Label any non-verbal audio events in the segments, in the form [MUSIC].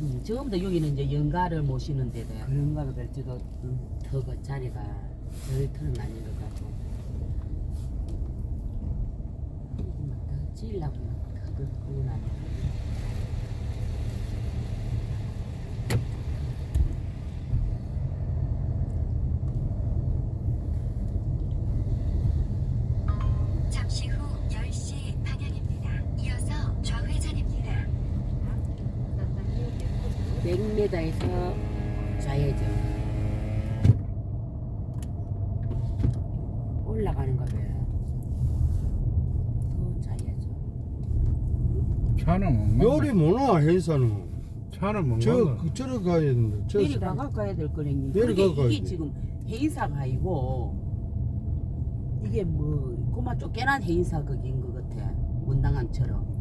음, 처음부터 여기는 이제 연가를 모시는 데다. 그런가 그럴지도 음, 더그 자리가 덜 많이 것 같고. 음, 더 지으려고 더 그구나. 잠시 후 10시 방향입니다. 이어서 좌회전입니다. 100m에서 좌회전. 올라가는 거면 더 좌회전. 차는 못 요리 뭐나 행사는 차는 못 저. 그, 저러 가야 되는데 저 내리 가가 가야 될. 내리 그게 가가야 이게 돼. 지금 해인사가 아니고 이게 뭐 고마 쫓겨난 해인사 거기인 것 같아. 원당함처럼.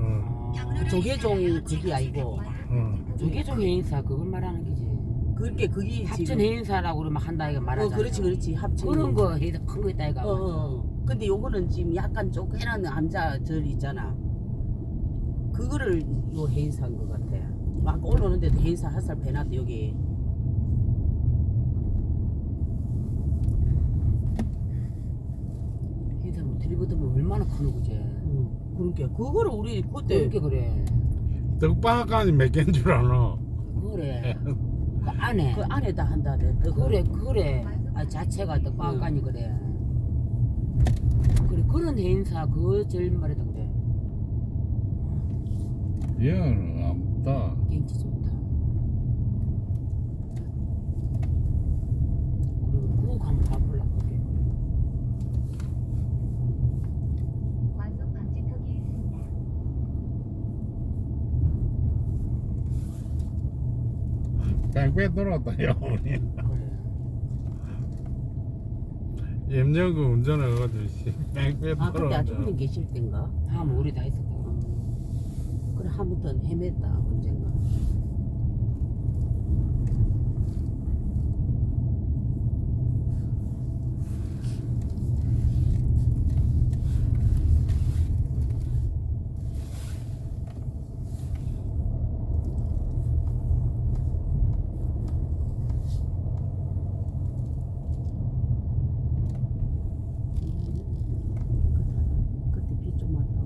어, 조계종 그게 아니고 어. 조계종 행사 그걸 말하는 거지. 그렇게 그게 합천 행사라고 그러면 한다 이거 어 말하잖아. 그렇지 그렇지 합천 그런 거 해도 큰거 있다 이거. 어, 어. 근데 요거는 지금 약간 쫓겨난 암자절 있잖아. 그거를 요 해인사인 것 같아. 막 올라오는데도 해인사 핫살 배놨대 여기. 행사 뭐 들이거든 얼마나 큰 거지. 응. 그러니까 그거를 우리 그때 그렇게 그래. 떡방까지 몇 개인 줄 아나? 그래. [LAUGHS] 그 안에. 그 안에다 한다대. 그래 그래. 아 자체가 떡방까니 그래. 그래 그런 행사 그거 제일 말이다 그래. 얘는 없다. 경치 좋다. 그리고 꼭 한번 가보려고 그래. 과속 방지턱이 있습니다. 뺑뺑 돌았다, 야, 우리. 그래. 염정구 운전해가지고, 씨. 뺑뺑 아 근데 돌았다. 아주머니 계실 땐가? 하면 우리 다 있었다. 그래 한 번도 헤맸다 언젠가. 그때 비 좀 왔다.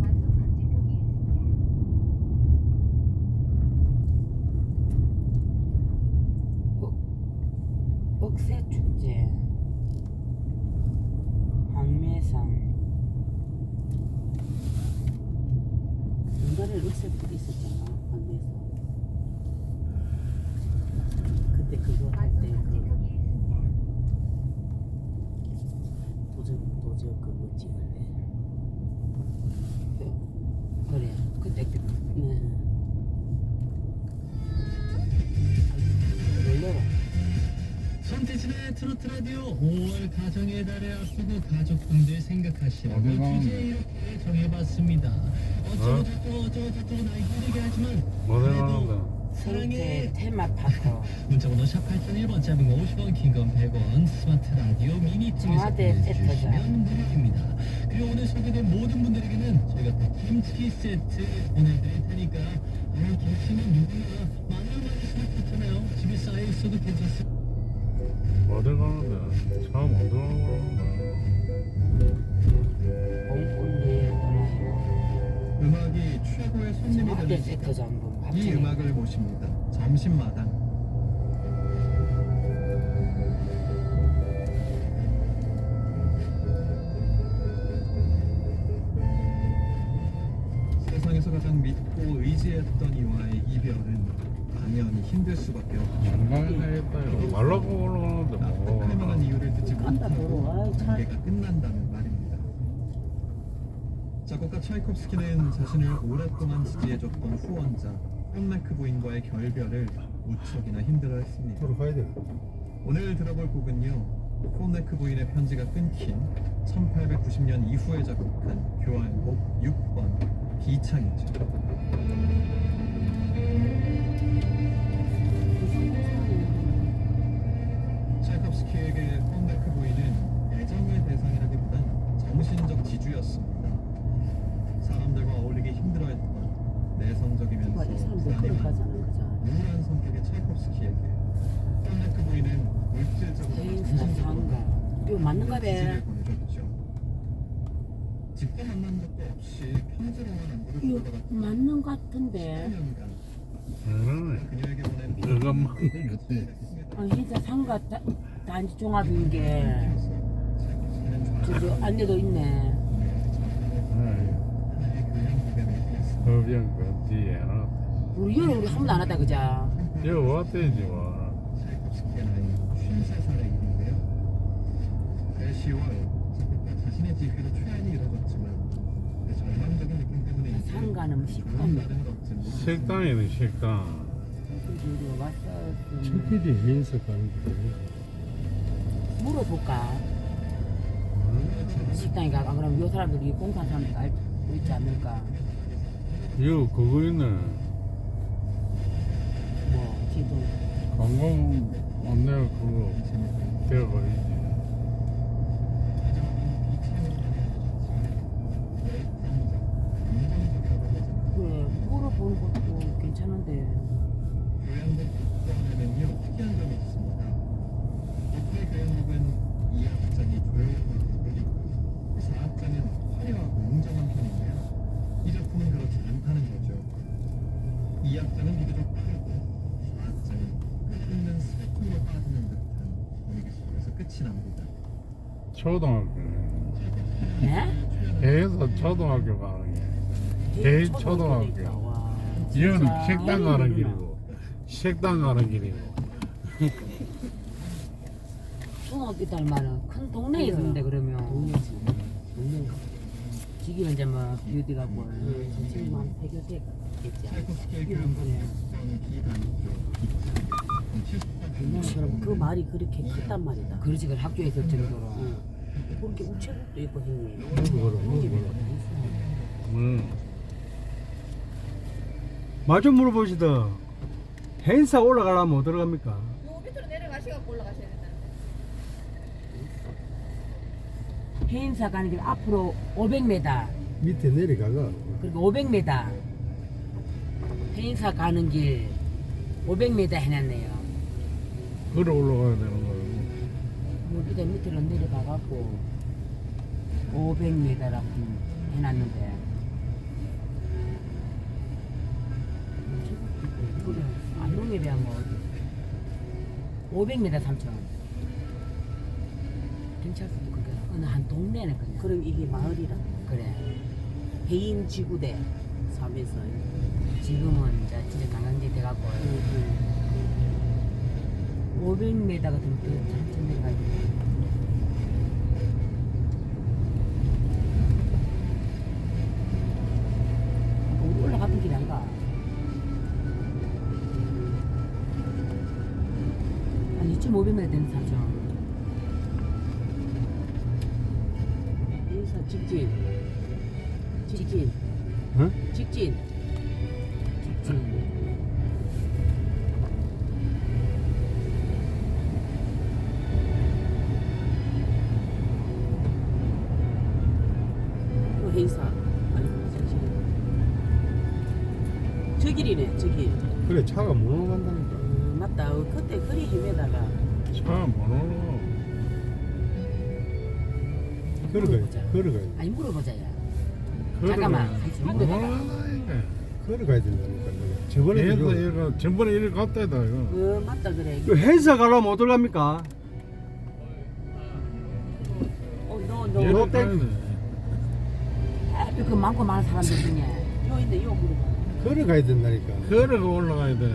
과속 방지턱이 있습니다. 억새 축제. 황매산. 옛날에 룩세들이 있었잖아 그때 그거 할 과속 때 그. 도적 도적 그거 찍을 때 손태진의 트로트 라디오 5월 가정의 달에 앞두고 가족분들 생각하시라고 어디 가는데? 주제 이렇게 정해봤습니다. 어쩌고 저쩌고 어쩌고 저쩌고 나이 힘들게 하지만 뭐 그래도 사랑해 테마파크. [LAUGHS] 문자번호 샵 8001번 짧은 거 50원 긴 건 100원 스마트 라디오 미니 통해서 청와대 보내주시면. 무료입니다. 그리고 오늘 소개된 모든 분들에게는 저희가 또 김치 세트 보내드릴 테니까 아 김치는 누구나 마늘 많이 생각했잖아요. 집에 쌓여있어도 괜찮습니다. 어디 가는데? 차 어디 가는 봄꽃잎 떠나요. 음악이 최고의 손님이 되는 뭐이 음악을 모십니다. 점심마당. 세상에서 가장 믿고 의지했던 이와의 이별은 당연히 힘들 수밖에 없죠. 건강해야겠다. 말라고 올라가는데 납득할 만한 뭐. 이유를 듣지 못하고. 관계가 끝난다는 말입니다. 작곡가 차이콥스키는 자신을 오랫동안 지지해줬던 후원자 홈메크 부인과의 결별을 무척이나 힘들어했습니다. 서로 가야 돼. 오늘 들어볼 곡은요. 홈네크 부인의 편지가 끊긴 1890년 이후에 작곡한 교향곡 6번 기창이죠. 이 가잖아 그자 우울한 성격의 차이콥스키에게 펀데크 부인은 물질적으로 대인사 상가. 이거 맞는가 봐. 직접 만난 적도 없이 편지로만 안부를 이거 주고받았던 맞는 것 같은데. 10년간 그러네 그녀에게 보낸 그거 맞는 것 같아 아, 진짜 상가 다- 단지 종합인 게. 저저 안내도 있네. 법영 그 뒤에 나 우리 연애 우리 한 번도 안 왔다 그자. 여기 왔대지 와 차이콥스키의 나이 53살의 일인데요. 그 10월 작곡가 자신의 지휘로 초연이 이뤄졌지만 그 절망적인 느낌 때문에 이제 상가는 그런 식당. 날은 없지 못했어요. 식당이네 식당 우리 왔어. 저끼리 행사 가는 거 물어볼까? 식당에 가. 안 그러면 요 사람들이 공사한 사람들 알고 있지 않을까? 여기 그거 있네 뭐. 관광 안내 그거 되어버리지 그래 물어보는 것도 괜찮은데. 교양곡 국정에는요 특이한 점이 있습니다. 보통의 교양곡은 2악장이 조용하고 그리고 4악장은 화려하고 웅장한 편인데요. 이 작품은 그렇지 않다는 거죠. 2악장은 비교적 빠르고 4악장은 끝없는 슬픔으로 빠지는 듯한 분위기 속에서 끝이 납니다. 초등학교네 예? 해에서 초등학교 가는 게 대인 초등학교. 와. 이거는. 식당 가는 길이고 식당 가는 길이고 중학교 때 말은 큰 동네에 있었는데 그러면 동네지 동네가 지금 이제 뭐 뷰티 가고 응, 지금 한 폐교대 겠지 그럼 그 말이 그렇게 컸단 말이다. 그렇지 그 학교에 있을 정도로. 응. 그렇게 우체국도 있고 형님. 응. 말좀 물어보시다. 행사 올라가려면 어디로 갑니까? 요 밑으로 내려가시갖고 올라가셔야 된다. 해인사 가는 길 앞으로 500m 밑에 내려가가 그리고 500m 해인사 가는 길 500m 해놨네요. 걸어 올라가야 되는 거예요. 여기다 밑으로 내려가 갖고 500m라고 해놨는데. 안동에 비하면 뭐 500m 3천. 경찰서도 그게 어느 한 동네네 그냥. 그럼 이게 마을이라? 그래. 해인 지구대 삼에서 지금은 이제 진짜 관광지 돼갖고 500m 같으면 또 천천 내려가야 돼 우리 올라갔던 길이 안 가. 한 2,500m 되는 사죠. 인사 직진 직진 어? 직진. 직진. 그 행사. 아니 저 길이네 저 길. 그래 차가 못 올라간다니까. 음, 맞다. 어, 그때 그리 헤매다가. 차못 올라 걸어가야 걸어가야 아니 물어보자 야. 잠깐만. 못 올라간다니까 걸어가야 된다니까. 저번에도 이거- 얘가 전번에 이리 갔다 이거. 어 맞다 그래. 그 행사 가려면 어디로 갑니까? 어너너. 얘를 롯데- 가야 돼. 그 많고 많은 사람들 중에. 요 있네 요 물어봐. 걸어가야 된다니까. 걸어가 올라가야 돼.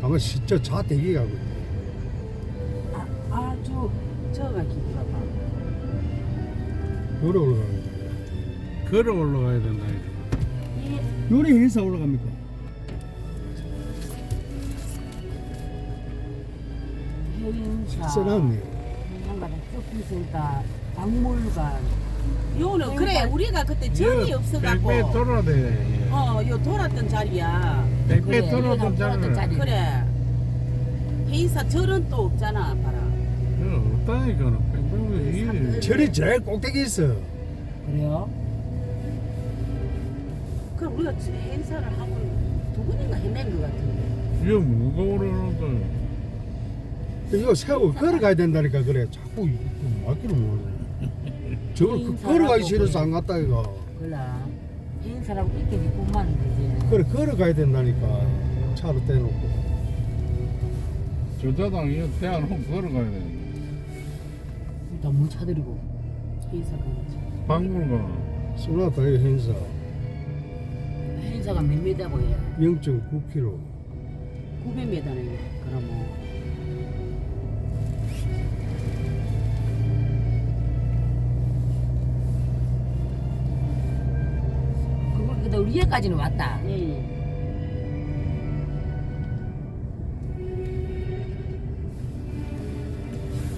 가만 진짜 차 대기 가고 있다. 아저 저가 봐 걸어 올라가야 돼 걸어 올라가야 된다니까 요리 행사 올라갑니까? 써놨네. 쇼핑센터 박물관. 요는 그래 우리가 그때 전이 없어갖고. 돌아야 돼. 어 요 돌았던 자리야. 그래, 돌아던. 자리. 그래. 회의사 절은 또 없잖아 봐라. 이거 없다니까는. 이 절이 제일 꼭대기 있어. 그래요? 그럼 우리가 행사를 하고 두 번인가 해낸 것 같은데 이거 무거워라는 거. 이거 세고 걸어가야 된다니까 그래. 자꾸 맞기를 못해. 저걸 그 걸어가기 싫어서. 안 갔다 이거. 그래. 행사라고 있게 입고만 되지. 그래 걸어가야 된다니까. 차로 떼놓고. 저자당 이거 대안하고 걸어가야 돼. 일단 문 차드리고. 회의사 가야지 박물관. 쏘나다 이 행사. 행사가 몇 미터고 해? 0.9km. 900m네 그러면 그걸 근데 우리 얘까지는 왔다. 응.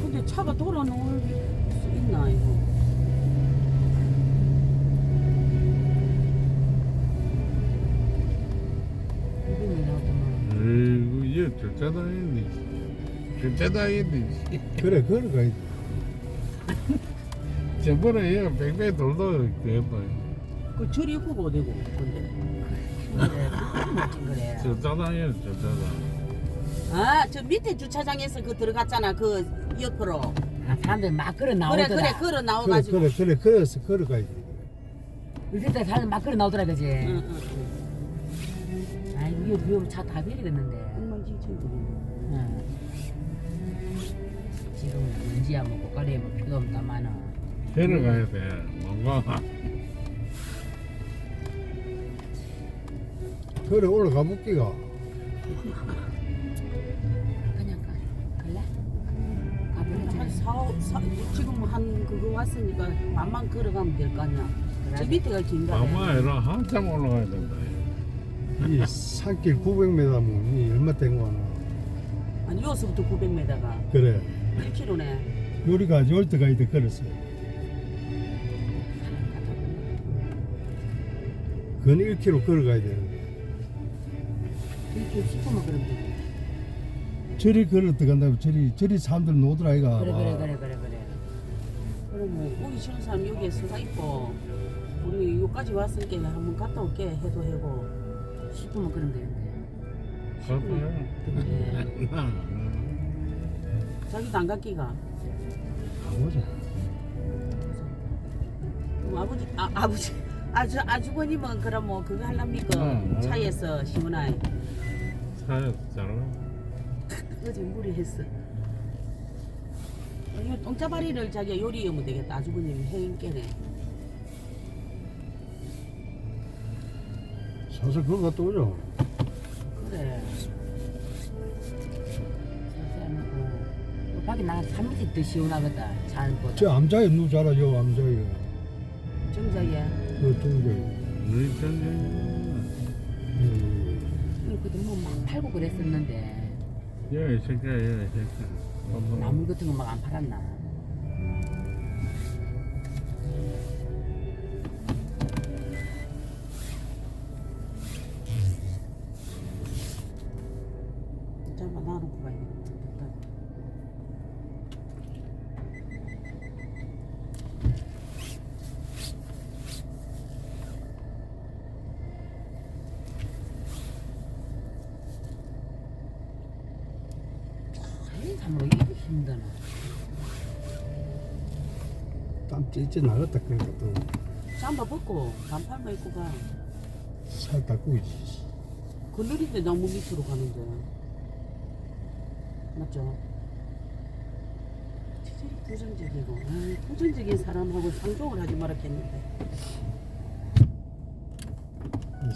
근데 차가 돌아 놓을 수 있나 이거 이분이 나왔더만. [LAUGHS] 에이구 이거 저자당인데. 저자당인데. 그래 돼. 저번에 얘가 뺑뺑 돌다 그랬다. 그 절이 있고 어디고 근데 그래. 멋진 그래. 저자당이야 저자당. 아저 밑에 주차장에서 그 들어갔잖아 그 옆으로 아, 사람들 막 걸어 나오더라. 그래 걸어 그래 나와가지고 그래 그래 걸어서 걸어가야 돼. 요새 때 사람들 막 걸어 나오더라 그지. 응, 응, 응. 아이고 이거 비오면 차다 베리겠는데. 지금 먼지야 뭐 꽃가루에 뭐 피가 없다 많아. 데려가야 돼. 뭔가. 그래 올라가 볼기가. 그냥 가. 갈래? 가볼래? 한 사, 사, 지금 한 그거 왔으니까 만만 걸어가면 될 거 아니야. 저 밑에가 긴가? 아마에라 한참 올라가야 된다. 이 산길 900m면 이 얼마 된 거나. 아니 여기서부터 900m가 그래. 1km네. 요리가 열때 가야 돼 걸었어. 그건 1km 걸어가야 되는데. 이렇게 싶으면 그러면 되지. 저리 걸어 들어간다면 저리 저리 사람들 노들 아이가. 그래 그래 그래 그래 그래. 그럼 뭐 오기 싫은 사람 여기에 서가 있고 우리 여기까지 왔으니까 한번 갔다 올게 해도 해고. 싶으면 그러면 되는데. 예. 가봐요. [LAUGHS] 자기도 안 갔기가. 가보자. 그럼 아버지 아 아버지 [LAUGHS] 아주 아주버님은 그럼 뭐 그거 할랍니까? 응, 응. 차에서 시원하게 차에서 자라. 어제 무리했어. 이거 똥짜바리를 자기가 요리하면 되겠다. 아주버님이 해인께네. 사서 그거 갔다 오자. 그래. 밖에 나가서 3m 더 시원하겠다. 잘보다. 저 암자에 누자라 요 암자에. 정자에. 그. 음. 그때 뭐막 팔고 그랬었는데 야, 이 새끼야, 야, 이 새끼야. 나물 같은 거 막 안 팔았나? 땀 찌찌 나갔다 그러니까 또 잠바 벗고 반팔만 입고 가. 살 닦고이지. 그늘인데 나무 밑으로 가는데. 맞죠? 체질이 부정적이고 아, 부정적인 사람하고 상종을 하지 말았겠는데.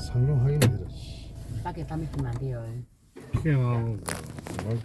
상종하기는 해라. 씨. 밖에 담배 피면 안 돼요. 피해 나오고. 뭐,